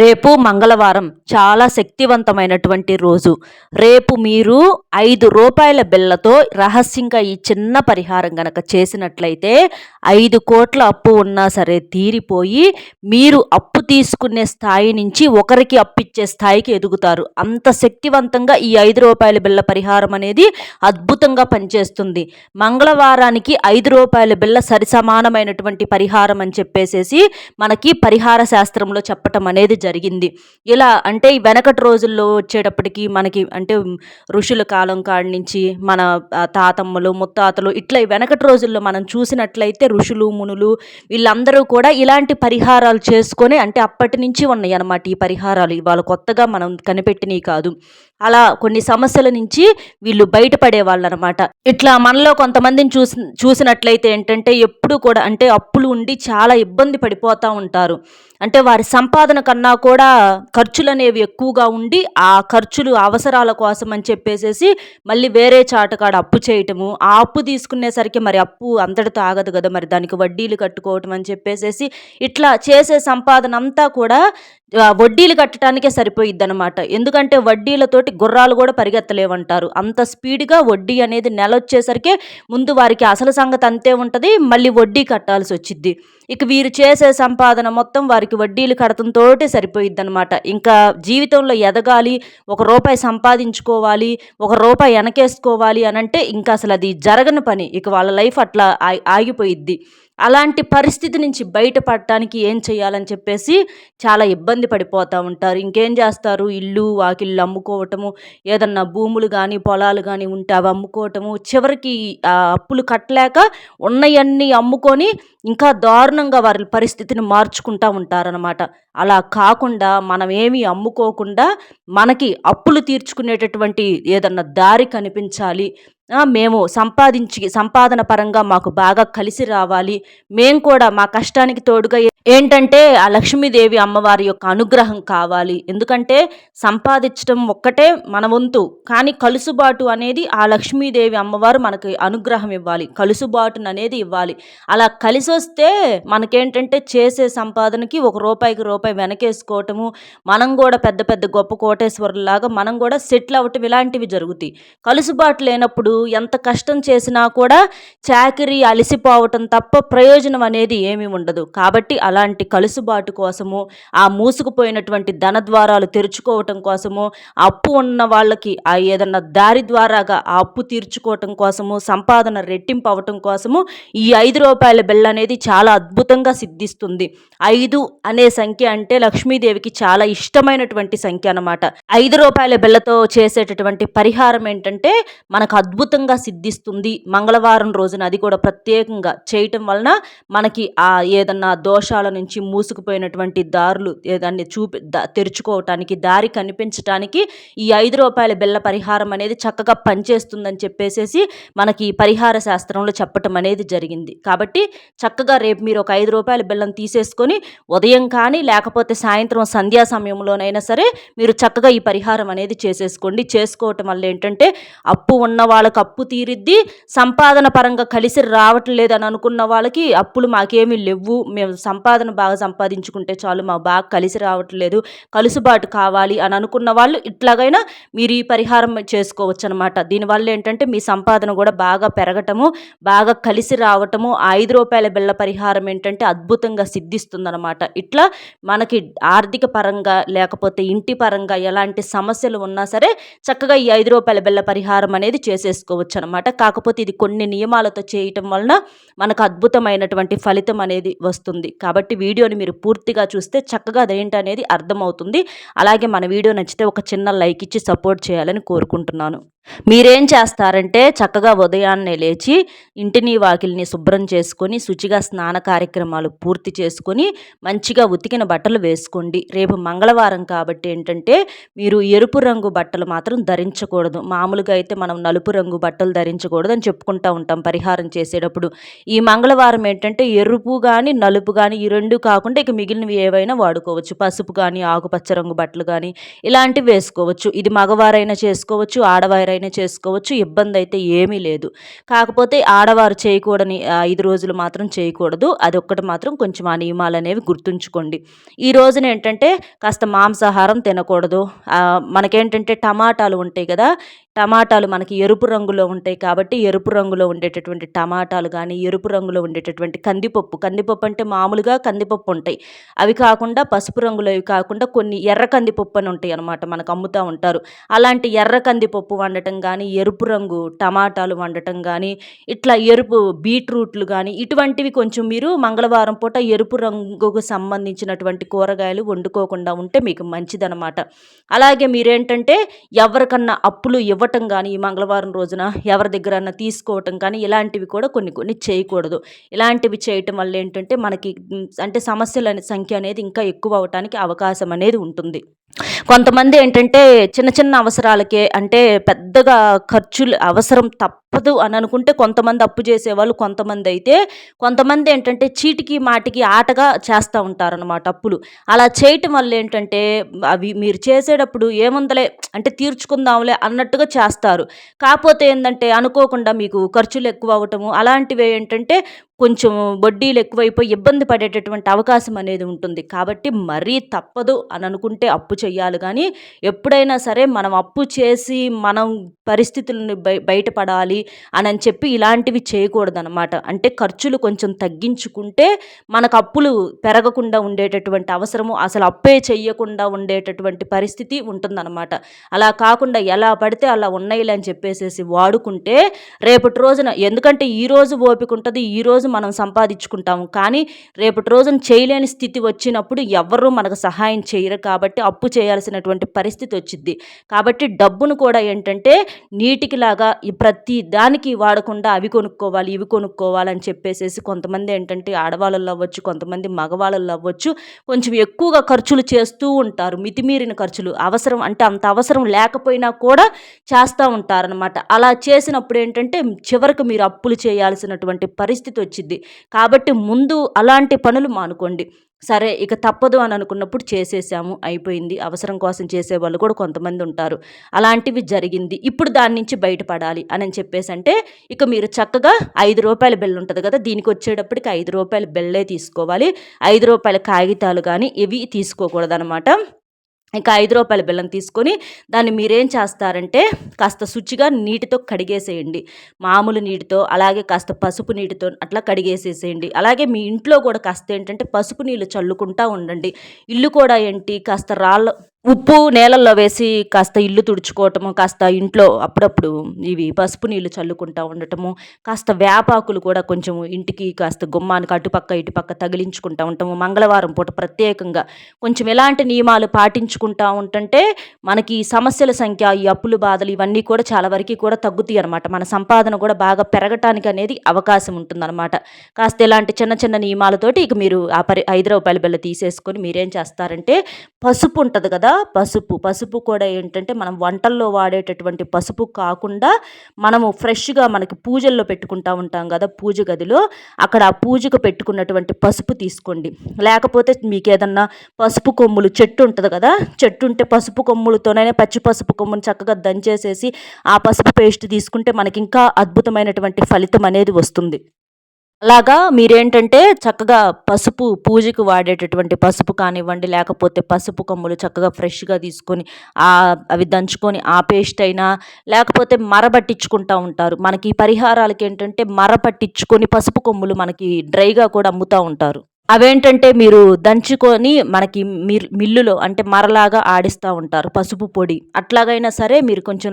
రేపు మంగళవారం చాలా శక్తివంతమైనటువంటి రోజు. రేపు మీరు ఐదు రూపాయల బిళ్ళతో రహస్యంగా ఈ చిన్న పరిహారం గనక చేసినట్లయితే ఐదు కోట్ల అప్పు ఉన్నా సరే తీరిపోయి మీరు అప్పు తీసుకునే స్థాయి నుంచి ఒకరికి అప్పిచ్చే స్థాయికి ఎదుగుతారు. అంత శక్తివంతంగా ఈ ఐదు రూపాయల బిళ్ళ పరిహారం అనేది అద్భుతంగా పనిచేస్తుంది. మంగళవారానికి ఐదు రూపాయల బిళ్ళ సరిసమానమైనటువంటి పరిహారం అని చెప్పేసేసి మనకి పరిహార శాస్త్రంలో చెప్పటం అనేది జరిగింది జరిగింది. ఇలా అంటే వెనకటి రోజుల్లో వచ్చేటప్పటికి మనకి అంటే ఋషుల కాలం కాడి నుంచి మన తాతమ్మలు ముత్తాతలు ఇట్లా వెనకటి రోజుల్లో మనం చూసినట్లయితే ఋషులు మునులు వీళ్ళందరూ కూడా ఇలాంటి పరిహారాలు చేసుకొని అంటే అప్పటి నుంచి ఉన్నాయి అన్నమాట ఈ పరిహారాలు. ఇవాళ కొత్తగా మనం కనిపెట్టినవి కాదు. అలా కొన్ని సమస్యల నుంచి వీళ్ళు బయటపడే వాళ్ళు అనమాట ఇట్లా మనలో కొంతమందిని చూసి చూసినట్లయితే ఏంటంటే ఎప్పుడు కూడా అంటే అప్పులు ఉండి చాలా ఇబ్బంది పడిపోతూ ఉంటారు. అంటే వారి సంపాదన కన్నా కూడా ఖర్చులు అనేవి ఎక్కువగా ఉండి ఆ ఖర్చులు అవసరాల కోసం అని చెప్పేసేసి మళ్ళీ వేరే చాటకాడ అప్పు చేయటము ఆ అప్పు తీసుకునేసరికి మరి అప్పు అంతటితో ఆగదు కదా మరి దానికి వడ్డీలు కట్టుకోవటం అని చెప్పేసేసి ఇట్లా చేసే సంపాదన అంతా కూడా వడ్డీలు కట్టడానికే సరిపోయిద్ది అనమాట ఎందుకంటే వడ్డీలతోటి గుర్రాలు కూడా పరిగెత్తలేవంటారు. అంత స్పీడ్గా వడ్డీ అనేది నెల వచ్చేసరికి ముందు వారికి అసలు సంగతి అంతే ఉంటుంది మళ్ళీ వడ్డీ కట్టాల్సి వచ్చిద్ది ఇక వీరు చేసే సంపాదన మొత్తం వారికి వడ్డీలు కడతంతో సరిపోయిద్ది అనమాట ఇంకా జీవితంలో ఎదగాలి ఒక రూపాయి సంపాదించుకోవాలి ఒక రూపాయి వెనకేసుకోవాలి అని అంటే ఇంకా అసలు అది జరగని పని. ఇక వాళ్ళ లైఫ్ అట్లా ఆగిపోయిద్ది. అలాంటి పరిస్థితి నుంచి బయటపడటానికి ఏం చేయాలని చెప్పేసి చాలా ఇబ్బంది పడిపోతూ ఉంటారు. ఇంకేం చేస్తారు? ఇల్లు వాకిళ్ళు అమ్ముకోవటము ఏదన్నా భూములు కానీ పొలాలు కానీ ఉంటే అవి అమ్ముకోవటము చివరికి ఆ అప్పులు కట్టలేక ఉన్నవన్నీ అమ్ముకొని ఇంకా దారుణంగా వారి పరిస్థితిని మార్చుకుంటూ ఉంటారనమాట అలా కాకుండా మనం ఏమీ అమ్ముకోకుండా మనకి అప్పులు తీర్చుకునేటటువంటి ఏదన్నా దారి కనిపించాలి. మేము సంపాదించి సంపాదన పరంగా మాకు బాగా కలిసి రావాలి. మేము కూడా మా కష్టానికి తోడుగా ఏంటంటే ఆ లక్ష్మీదేవి అమ్మవారి యొక్క అనుగ్రహం కావాలి. ఎందుకంటే సంపాదించడం ఒక్కటే మన వంతు. కానీ కలుసుబాటు అనేది ఆ లక్ష్మీదేవి అమ్మవారు మనకి అనుగ్రహం ఇవ్వాలి. కలుసుబాటును అనేది ఇవ్వాలి. అలా కలిసి వస్తే మనకేంటంటే చేసే సంపాదనకి ఒక రూపాయికి రూపాయి వెనకేసుకోవటము మనం కూడా పెద్ద పెద్ద గొప్ప కోటేశ్వరులాగా మనం కూడా సెటిల్ అవ్వటం ఇలాంటివి జరుగుతాయి. కలుసుబాటు లేనప్పుడు ఎంత కష్టం చేసినా కూడా చాకిరి అలసిపోవటం తప్ప ప్రయోజనం అనేది ఏమీ ఉండదు. కాబట్టి అలాంటి కలుసుబాటు కోసము ఆ మూసుకుపోయినటువంటి ధన ద్వారాలు తెరుచుకోవటం కోసము ఆ అప్పు ఉన్న వాళ్ళకి ఆ ఏదన్నా దారి ద్వారాగా ఆ అప్పు తీర్చుకోవటం కోసము సంపాదన రెట్టింపు అవ్వటం కోసము ఈ ఐదు రూపాయల బిల్ అనేది చాలా అద్భుతంగా సిద్ధిస్తుంది. ఐదు అనే సంఖ్య అంటే లక్ష్మీదేవికి చాలా ఇష్టమైనటువంటి సంఖ్య అనమాట ఐదు రూపాయల బిళ్ళతో చేసేటటువంటి పరిహారం ఏంటంటే మనకు అద్భుతంగా సిద్ధిస్తుంది. మంగళవారం రోజున అది కూడా ప్రత్యేకంగా చేయటం వలన మనకి ఆ ఏదన్నా దోషాల నుంచి మూసుకుపోయినటువంటి దారులు దాన్ని చూపి తెరుచుకోవటానికి దారి కనిపించటానికి ఈ ఐదు రూపాయల బిళ్ళ పరిహారం అనేది చక్కగా పనిచేస్తుందని చెప్పేసేసి మనకి ఈ పరిహార శాస్త్రంలో చెప్పటం అనేది జరిగింది. కాబట్టి చక్కగా రేపు మీరు ఒక ఐదు రూపాయల బిళ్ళను తీసేసుకొని ఉదయం కానీ లేకపోతే లేకపోతే సాయంత్రం సంధ్యా సమయంలోనైనా సరే మీరు చక్కగా ఈ పరిహారం అనేది చేసేసుకోండి. చేసుకోవటం వల్ల ఏంటంటే అప్పు ఉన్న వాళ్ళకి అప్పు తీరిద్ది సంపాదన పరంగా కలిసి రావటం లేదని అనుకున్న వాళ్ళకి అప్పులు మాకేమీ లేవు. మేము సంపాదన బాగా సంపాదించుకుంటే చాలు మాకు బాగా కలిసి రావట్లేదు కలుసుబాటు కావాలి అని అనుకున్న వాళ్ళు ఇట్లాగైనా మీరు ఈ పరిహారం చేసుకోవచ్చు అనమాట దీనివల్ల ఏంటంటే మీ సంపాదన కూడా బాగా పెరగటము బాగా కలిసి రావటము ఐదు రూపాయల బిళ్ళ పరిహారం ఏంటంటే అద్భుతంగా సిద్ధిస్తుందనమాట. ఇట్లా మనకి ఆర్థిక పరంగా లేకపోతే ఇంటి పరంగా ఎలాంటి సమస్యలు ఉన్నా సరే చక్కగా ఈ ఐదు రూపాయల బిల్ల పరిహారం అనేది చేసేసుకోవచ్చు అనమాట కాకపోతే ఇది కొన్ని నియమాలతో చేయటం వలన మనకు అద్భుతమైనటువంటి ఫలితం అనేది వస్తుంది. కాబట్టి వీడియోని మీరు పూర్తిగా చూస్తే చక్కగా అదేంటనేది అర్థమవుతుంది. అలాగే మన వీడియో నచ్చితే ఒక చిన్న లైక్ ఇచ్చి సపోర్ట్ చేయాలని కోరుకుంటున్నాను. మీరేం చేస్తారంటే చక్కగా ఉదయాన్నే లేచి ఇంటిని వాకిల్ని శుభ్రం చేసుకొని శుచిగా స్నాన కార్యక్రమాలు పూర్తి చేసుకొని మంచిగా ఉతికిన బట్టలు వేసుకోండి. రేపు మంగళవారం కాబట్టి ఏంటంటే మీరు ఎరుపు రంగు బట్టలు మాత్రం ధరించకూడదు. మామూలుగా అయితే మనం నలుపు రంగు బట్టలు ధరించకూడదు అని చెప్పుకుంటూ ఉంటాం పరిహారం చేసేటప్పుడు. ఈ మంగళవారం ఏంటంటే ఎరుపు కానీ నలుపు కానీ ఈ రెండు కాకుండా ఇక మిగిలినవి ఏవైనా వాడుకోవచ్చు. పసుపు కానీ ఆకుపచ్చ రంగు బట్టలు కానీ ఇలాంటివి వేసుకోవచ్చు. ఇది మగవారైనా చేసుకోవచ్చు ఆడవారైనా ఎవరైనా చేసుకోవచ్చు ఇబ్బంది అయితే ఏమీ లేదు. కాకపోతే ఆడవారు చేయకూడని ఐదు రోజులు మాత్రం చేయకూడదు. అదొక్కటి మాత్రం కొంచెం ఆ నియమాలు అనేవి గుర్తుంచుకోండి. ఈ రోజున ఏంటంటే కాస్త మాంసాహారం తినకూడదు. మనకేంటంటే టమాటాలు ఉంటాయి కదా టమాటాలు మనకి ఎరుపు రంగులో ఉంటాయి కాబట్టి ఎరుపు రంగులో ఉండేటటువంటి టమాటాలు కానీ ఎరుపు రంగులో ఉండేటటువంటి కందిపప్పు. కందిపప్పు అంటే మామూలుగా కందిపప్పు ఉంటాయి. అవి కాకుండా పసుపు రంగులో అవి కాకుండా కొన్ని ఎర్ర కందిపప్పు అని ఉంటాయి అనమాట మనకు అమ్ముతూ ఉంటారు. అలాంటి ఎర్ర కందిపప్పు వండటం కానీ ఎరుపు రంగు టమాటాలు వండటం కానీ ఇట్లా ఎరుపు బీట్రూట్లు కానీ ఇటువంటివి కొంచెం మీరు మంగళవారం పూట ఎరుపు రంగుకు సంబంధించినటువంటి కూరగాయలు వండుకోకుండా ఉంటే మీకు మంచిదనమాట అలాగే మీరేంటంటే ఎవరికన్నా అప్పులు ఇవ్వ ఇవ్వటం కానీ ఈ మంగళవారం రోజున ఎవరి దగ్గరన్నా తీసుకోవటం కానీ ఇలాంటివి కూడా కొన్ని కొన్ని చేయకూడదు. ఇలాంటివి చేయటం వల్ల ఏంటంటే మనకి అంటే సమస్యల సంఖ్య అనేది ఇంకా ఎక్కువ అవటానికి అవకాశం అనేది ఉంటుంది. కొంతమంది ఏంటంటే చిన్న చిన్న అవసరాలకే అంటే పెద్దగా ఖర్చులు అవసరం తప్పదు అని అనుకుంటే కొంతమంది అప్పు చేసేవాళ్ళు కొంతమంది అయితే కొంతమంది ఏంటంటే చీటికి మాటికి ఆటగా చేస్తూ ఉంటారనమాట అప్పులు. అలా చేయటం వల్ల ఏంటంటే అవి మీరు చేసేటప్పుడు ఏముందలే అంటే తీర్చుకుందాంలే అన్నట్టుగా చేస్తారు. కాకపోతే ఏంటంటే అనుకోకుండా మీకు ఖర్చులు ఎక్కువ అవ్వటము అలాంటివి ఏంటంటే కొంచెం వడ్డీలు ఎక్కువైపోయి ఇబ్బంది పడేటటువంటి అవకాశం అనేది ఉంటుంది. కాబట్టి మరీ తప్పదు అని అనుకుంటే అప్పు చేయాలి కానీ ఎప్పుడైనా సరే మనం అప్పు చేసి మనం పరిస్థితులను బయ బయటపడాలి అని అని చెప్పి ఇలాంటివి చేయకూడదనమాట అంటే ఖర్చులు కొంచెం తగ్గించుకుంటే మనకు అప్పులు పెరగకుండా ఉండేటటువంటి అవసరము అసలు అప్పే చెయ్యకుండా ఉండేటటువంటి పరిస్థితి ఉంటుందన్నమాట. అలా కాకుండా ఎలా పడితే అలా ఉన్నాయిలే అని చెప్పేసేసి వాడుకుంటే రేపటి రోజున ఎందుకంటే ఈ రోజు ఓపిక ఉంటుంది ఈ రోజు మనం సంపాదించుకుంటాము. కానీ రేపటి రోజున చేయలేని స్థితి వచ్చినప్పుడు ఎవరు మనకు సహాయం చేయరు కాబట్టి అప్పు చేయాల్సినటువంటి పరిస్థితి వచ్చింది కాబట్టి డబ్బును కూడా ఏంటంటే నీటికి లాగా ఈ ప్రతి దానికి వాడకుండా అవి కొనుక్కోవాలి ఇవి కొనుక్కోవాలని చెప్పేసేసి కొంతమంది ఏంటంటే ఆడవాళ్ళల్లో అవ్వచ్చు కొంతమంది మగవాళ్ళల్లో అవ్వచ్చు కొంచెం ఎక్కువగా ఖర్చులు చేస్తూ ఉంటారు. మితిమీరిన ఖర్చులు అవసరం అంటే అంత అవసరం లేకపోయినా కూడా చేస్తూ ఉంటారనమాట అలా చేసినప్పుడు ఏంటంటే చివరికి మీరు అప్పులు చేయాల్సినటువంటి పరిస్థితి వచ్చింది కాబట్టి ముందు అలాంటి పనులు మానుకోండి. సరే ఇక తప్పదు అని అనుకున్నప్పుడు చేసేసాము అయిపోయింది. అవసరం కోసం చేసే వాళ్ళు కూడా కొంతమంది ఉంటారు. అలాంటివి జరిగింది. ఇప్పుడు దాని నుంచి బయటపడాలి అని చెప్పేసి అంటే ఇక మీరు చక్కగా ఐదు రూపాయల బెల్ ఉంటుంది కదా దీనికి వచ్చేటప్పటికి ఐదు రూపాయల బెల్లే తీసుకోవాలి. ఐదు రూపాయల కాగితాలు కానీ ఇవి తీసుకోకూడదనమాట. ఇంకా ఐదు రూపాయల బెల్లం తీసుకొని దాన్ని మీరేం చేస్తారంటే కాస్త శుచిగా నీటితో కడిగేసేయండి. మామూలు నీటితో అలాగే కాస్త పసుపు నీటితో అట్లా కడిగేసేసేయండి. అలాగే మీ ఇంట్లో కూడా కాస్త ఏంటంటే పసుపు నీళ్ళు చల్లుకుంటా ఉండండి. ఇల్లు కూడా ఏంటి? కాస్త రాళ్ళ ఉప్పు నేలల్లో వేసి కాస్త ఇల్లు తుడుచుకోవటము కాస్త ఇంట్లో అప్పుడప్పుడు ఇవి పసుపు నీళ్ళు చల్లుకుంటా ఉండటము కాస్త వేపాకులు కూడా కొంచెం ఇంటికి కాస్త గుమ్మానికి అటుపక్క ఇటుపక్క తగిలించుకుంటా ఉంటాము మంగళవారం పూట ప్రత్యేకంగా కొంచెం ఎలాంటి నియమాలు పాటించుకుంటా ఉంటుంటే మనకి ఈ సమస్యల సంఖ్య ఈ అప్పులు బాధలు ఇవన్నీ కూడా చాలా వరకు కూడా తగ్గుతాయి అనమాట మన సంపాదన కూడా బాగా పెరగటానికి అనేది అవకాశం ఉంటుందన్నమాట. కాస్త ఇలాంటి చిన్న చిన్న నియమాలతోటి ఇక మీరు ఆ పరి ఐదు రూపాయల బిల్ల తీసేసుకొని మీరేం చేస్తారంటే పసుపు ఉంటుంది కదా పసుపు. పసుపు కూడా ఏంటంటే మనం వంటల్లో వాడేటటువంటి పసుపు కాకుండా మనము ఫ్రెష్గా మనకి పూజల్లో పెట్టుకుంటా ఉంటాం కదా పూజ గదిలో. అక్కడ ఆ పూజకు పెట్టుకున్నటువంటి పసుపు తీసుకోండి. లేకపోతే మీకు ఏదన్నా పసుపు కొమ్ములు చెట్టు ఉంటుంది కదా చెట్టు ఉంటే పసుపు కొమ్ములతోనే పచ్చి పసుపు కొమ్మును చక్కగా దంచేసేసి ఆ పసుపు పేస్ట్ తీసుకుంటే మనకి ఇంకా అద్భుతమైనటువంటి ఫలితం అనేది వస్తుంది. అలాగా మీరేంటంటే చక్కగా పసుపు పూజకు వాడేటటువంటి పసుపు కానివ్వండి లేకపోతే పసుపు కొమ్ములు చక్కగా ఫ్రెష్గా తీసుకొని ఆ అవి దంచుకొని ఆ పేస్ట్ అయినా లేకపోతే మర పట్టించుకుంటూ ఉంటారు. మనకి పరిహారాలకి ఏంటంటే మర పట్టించుకొని పసుపు కొమ్ములు మనకి డ్రైగా కూడా అమ్ముతూ ఉంటారు. అవేంటంటే మీరు దంచుకొని మనకి మీరు మిల్లులో అంటే మరలాగా ఆడిస్తూ ఉంటారు పసుపు పొడి. అట్లాగైనా సరే మీరు కొంచెం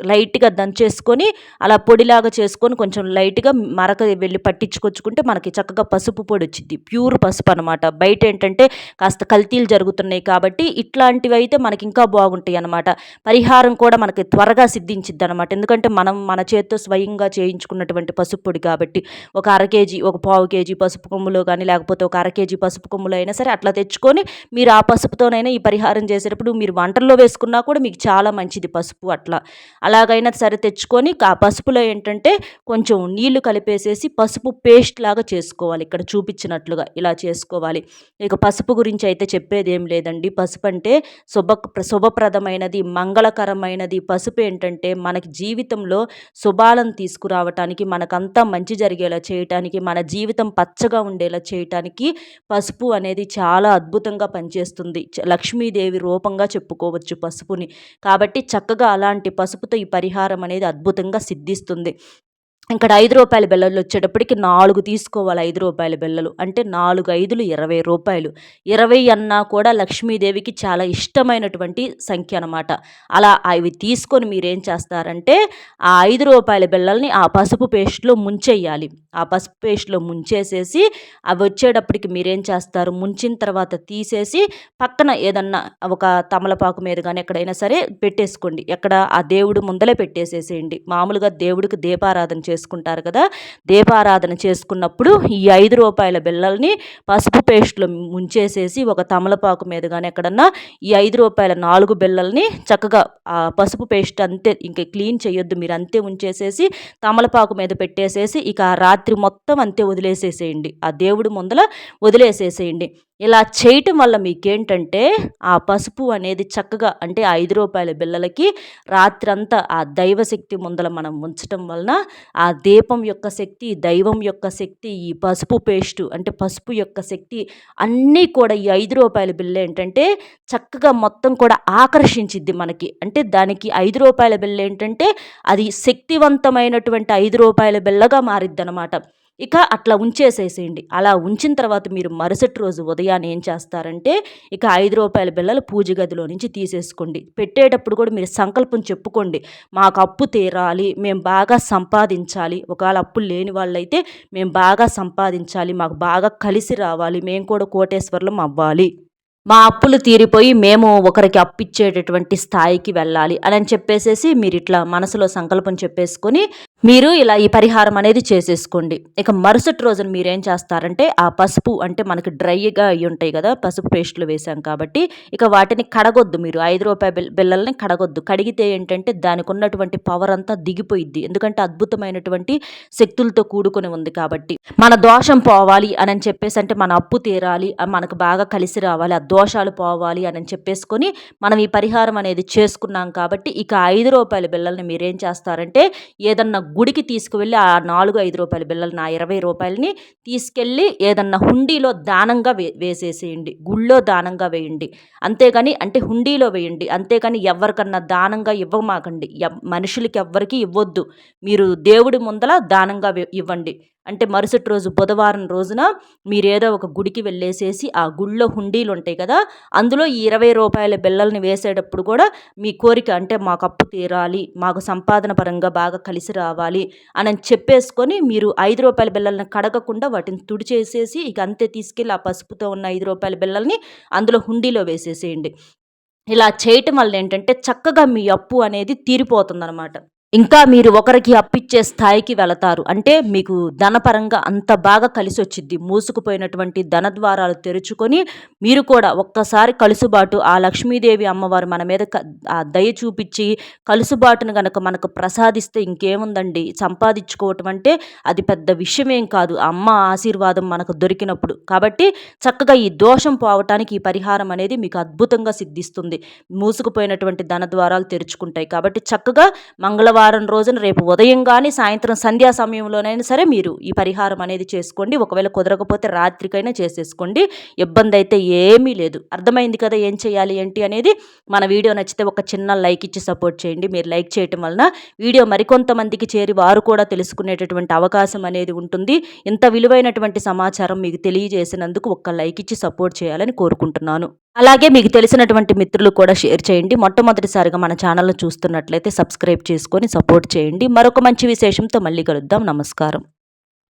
లైట్గా దంచేసుకొని అలా పొడిలాగా చేసుకొని కొంచెం లైట్గా మరక వెళ్ళి పట్టించుకొచ్చుకుంటే మనకి చక్కగా పసుపు పొడి వచ్చింది ప్యూర్ పసుపు అనమాట బయట ఏంటంటే కాస్త కల్తీలు జరుగుతున్నాయి కాబట్టి ఇట్లాంటివి అయితే మనకి ఇంకా బాగుంటాయి అనమాట పరిహారం కూడా మనకి త్వరగా సిద్ధించిద్ది అనమాట ఎందుకంటే మనం మన చేత్తో స్వయంగా చేయించుకున్నటువంటి పసుపు పొడి కాబట్టి ఒక అర కేజీ ఒక పావు కేజీ పసుపు కొమ్ములో కానీ లేకపోతే ఒక అర కేజీ పసుపు కొమ్ములు అయినా సరే అట్లా తెచ్చుకొని మీరు ఆ పసుపుతోనైనా ఈ పరిహారం చేసేటప్పుడు మీరు వంటల్లో వేసుకున్నా కూడా మీకు చాలా మంచిది పసుపు అట్లా. అలాగైనా సరే తెచ్చుకొని ఆ పసుపులో ఏంటంటే కొంచెం నీళ్ళు కలిపేసేసి పసుపు పేస్ట్ లాగా చేసుకోవాలి. ఇక్కడ చూపించినట్లుగా ఇలా చేసుకోవాలి. ఇక పసుపు గురించి అయితే చెప్పేది ఏం లేదండి. పసుపు అంటే శుభ శుభప్రదమైనది మంగళకరమైనది. పసుపు ఏంటంటే మనకి జీవితంలో శుభాలను తీసుకురావటానికి మనకంతా మంచి జరిగేలా చేయటానికి మన జీవితం పచ్చగా ఉండేలా చేయటానికి పసుపు అనేది చాలా అద్భుతంగా పనిచేస్తుంది. లక్ష్మీదేవి రూపంగా చెప్పుకోవచ్చు పసుపుని. కాబట్టి చక్కగా అలాంటి పసుపుతో ఈ పరిహారం అనేది అద్భుతంగా సిద్ధిస్తుంది. ఇక్కడ ఐదు రూపాయల బిల్లలు వచ్చేటప్పటికి నాలుగు తీసుకోవాలి ఐదు రూపాయల బిల్లలు అంటే నాలుగు ఐదులు ఇరవై రూపాయలు. ఇరవై అన్నా కూడా లక్ష్మీదేవికి చాలా ఇష్టమైనటువంటి సంఖ్య అనమాట అలా అవి తీసుకొని మీరేం చేస్తారంటే ఆ ఐదు రూపాయల బిల్లల్ని ఆ పసుపు పేస్ట్లో ముంచేయాలి. ఆ పసుపు పేస్ట్లో ముంచేసేసి అవి వచ్చేటప్పటికి మీరేం చేస్తారు? ముంచిన తర్వాత తీసేసి పక్కన ఏదన్నా ఒక తమలపాకు మీద కానీ ఎక్కడైనా సరే పెట్టేసుకోండి. ఎక్కడ ఆ దేవుడు ముందలే పెట్టేసేసేయండి. మామూలుగా దేవుడికి దీపారాధన చేసి చేసుకుంటారు కదా. దీపారాధన చేసుకున్నప్పుడు ఈ ఐదు రూపాయల బిళ్ళల్ని పసుపు పేస్ట్లో ముంచేసేసి ఒక తమలపాకు మీద కానీ ఎక్కడన్నా ఈ ఐదు రూపాయల నాలుగు బిళ్ళల్ని చక్కగా ఆ పసుపు పేస్ట్ అంతే ఇంక క్లీన్ చేయొద్దు. మీరు అంతే ఉంచేసేసి తమలపాకు మీద పెట్టేసేసి ఇక రాత్రి మొత్తం అంతే వదిలేసేసేయండి. ఆ దేవుడు ముందల వదిలేసేసేయండి. ఇలా చేయటం వల్ల మీకేంటంటే ఆ పసుపు అనేది చక్కగా అంటే ఐదు రూపాయల బిళ్ళలకి రాత్రంతా ఆ దైవశక్తి ముందల మనం ఉంచటం వలన ఆ దీపం యొక్క శక్తి దైవం యొక్క శక్తి ఈ పసుపు పేస్టు అంటే పసుపు యొక్క శక్తి అన్నీ కూడా ఈ ఐదు రూపాయల బిళ్ళ ఏంటంటే చక్కగా మొత్తం కూడా ఆకర్షించిద్ది మనకి. అంటే దానికి ఐదు రూపాయల బిల్ల ఏంటంటే అది శక్తివంతమైనటువంటి ఐదు రూపాయల బిల్లగా మారిద్ది అనమాట ఇక అట్లా ఉంచేసేసేయండి. అలా ఉంచిన తర్వాత మీరు మరుసటి రోజు ఉదయాన్నే ఏం చేస్తారంటే ఇక ఐదు రూపాయల బిళ్ళలు పూజ గదిలో నుంచి తీసేసుకోండి. పెట్టేటప్పుడు కూడా మీరు సంకల్పం చెప్పుకోండి. మాకు అప్పు తీరాలి మేము బాగా సంపాదించాలి. ఒకవేళ అప్పులు లేని వాళ్ళైతే మేము బాగా సంపాదించాలి మాకు బాగా కలిసి రావాలి మేము కూడా కోటేశ్వర్లం అవ్వాలి. మా అప్పులు తీరిపోయి మేము ఒకరికి అప్పిచ్చేటటువంటి స్థాయికి వెళ్ళాలి అని చెప్పేసేసి మీరు ఇట్లా మనసులో సంకల్పం చెప్పేసుకొని మీరు ఇలా ఈ పరిహారం అనేది చేసేసుకోండి. ఇక మరుసటి రోజున మీరేం చేస్తారంటే ఆ పసుపు అంటే మనకి డ్రైగా అయి ఉంటాయి కదా పసుపు పేస్టులు వేసాం కాబట్టి ఇక వాటిని కడగొద్దు మీరు. ఐదు రూపాయ బిల్లల్ని కడగొద్దు. కడిగితే ఏంటంటే దానికి ఉన్నటువంటి పవర్ అంతా దిగిపోయిద్ది. ఎందుకంటే అద్భుతమైనటువంటి శక్తులతో కూడుకొని ఉంది కాబట్టి. మన దోషం పోవాలి అని చెప్పేసి అంటే మన అప్పు తీరాలి మనకు బాగా కలిసి రావాలి దోషాలు పోవాలి అని చెప్పేసుకొని మనం ఈ పరిహారం అనేది చేసుకున్నాం కాబట్టి ఇక ఐదు రూపాయల బిల్లల్ని మీరేం చేస్తారంటే ఏదన్నా గుడికి తీసుకువెళ్ళి ఆ నాలుగు ఐదు రూపాయల బిళ్ళల్ని నా ఇరవై రూపాయలని తీసుకెళ్ళి ఏదన్నా హుండీలో దానంగా వే వేసేసేయండి. గుళ్ళో దానంగా వేయండి. అంతేగాని అంటే హుండీలో వేయండి. అంతేగాని ఎవరికన్నా దానంగా ఇవ్వమాకండి. మనుషులకి ఎవ్వరికి ఇవ్వద్దు. మీరు దేవుడి ముందల దానంగా ఇవ్వండి. అంటే మరుసటి రోజు బుధవారం రోజున మీరు ఏదో ఒక గుడికి వెళ్ళేసేసి ఆ గుళ్ళో హుండీలు ఉంటాయి కదా అందులో ఈ ఇరవై రూపాయల బిల్లల్ని వేసేటప్పుడు కూడా మీ కోరిక అంటే మాకు అప్పు తీరాలి మాకు సంపాదన పరంగా బాగా కలిసి రావాలి అని చెప్పేసుకొని మీరు ఐదు రూపాయల బిల్లల్ని కడగకుండా వాటిని తుడిచేసేసి ఇక అంతే తీసుకెళ్ళి ఆ పసుపుతో ఉన్న ఐదు రూపాయల బిల్లల్ని అందులో హుండీలో వేసేసేయండి. ఇలా చేయటం వల్ల ఏంటంటే చక్కగా మీ అప్పు అనేది తీరిపోతుందన్నమాట. ఇంకా మీరు ఒకరికి అప్పిచ్చే స్థాయికి వెళతారు. అంటే మీకు ధనపరంగా అంత బాగా కలిసి వచ్చింది మూసుకుపోయినటువంటి ధన ద్వారాలు తెరుచుకొని మీరు కూడా ఒక్కసారి కలుసుబాటు ఆ లక్ష్మీదేవి అమ్మవారు మన మీద ఆ దయ చూపించి కలుసుబాటును గనక మనకు ప్రసాదిస్తే ఇంకేముందండి? సంపాదించుకోవటం అంటే అది పెద్ద విషయమేం కాదు. అమ్మ ఆశీర్వాదం మనకు దొరికినప్పుడు. కాబట్టి చక్కగా ఈ దోషం పోవటానికి ఈ పరిహారం అనేది మీకు అద్భుతంగా సిద్ధిస్తుంది. మూసుకుపోయినటువంటి ధన ద్వారాలు తెరుచుకుంటాయి. కాబట్టి చక్కగా మంగళవారం వారం రోజున రేపు ఉదయం కానీ సాయంత్రం సంధ్యా సమయంలోనైనా సరే మీరు ఈ పరిహారం అనేది చేసుకోండి. ఒకవేళ కుదరకపోతే రాత్రికైనా చేసేసుకోండి. ఇబ్బంది అయితే ఏమీ లేదు. అర్థమైంది కదా ఏం చేయాలి ఏంటి అనేది? మన వీడియో నచ్చితే ఒక చిన్న లైక్ ఇచ్చి సపోర్ట్ చేయండి. మీరు లైక్ చేయటం వలన వీడియో మరికొంతమందికి చేరి వారు కూడా తెలుసుకునేటటువంటి అవకాశం అనేది ఉంటుంది. ఇంత విలువైనటువంటి సమాచారం మీకు తెలియజేసినందుకు ఒక్క లైక్ ఇచ్చి సపోర్ట్ చేయాలని కోరుకుంటున్నాను. అలాగే మీకు తెలిసినటువంటి మిత్రులు కూడా షేర్ చేయండి. మొట్టమొదటిసారిగా మన ఛానల్ను చూస్తున్నట్లయితే సబ్స్క్రైబ్ చేసుకొని సపోర్ట్ చేయండి. మరొక మంచి విశేషంతో మళ్ళీ కలుద్దాం. నమస్కారం.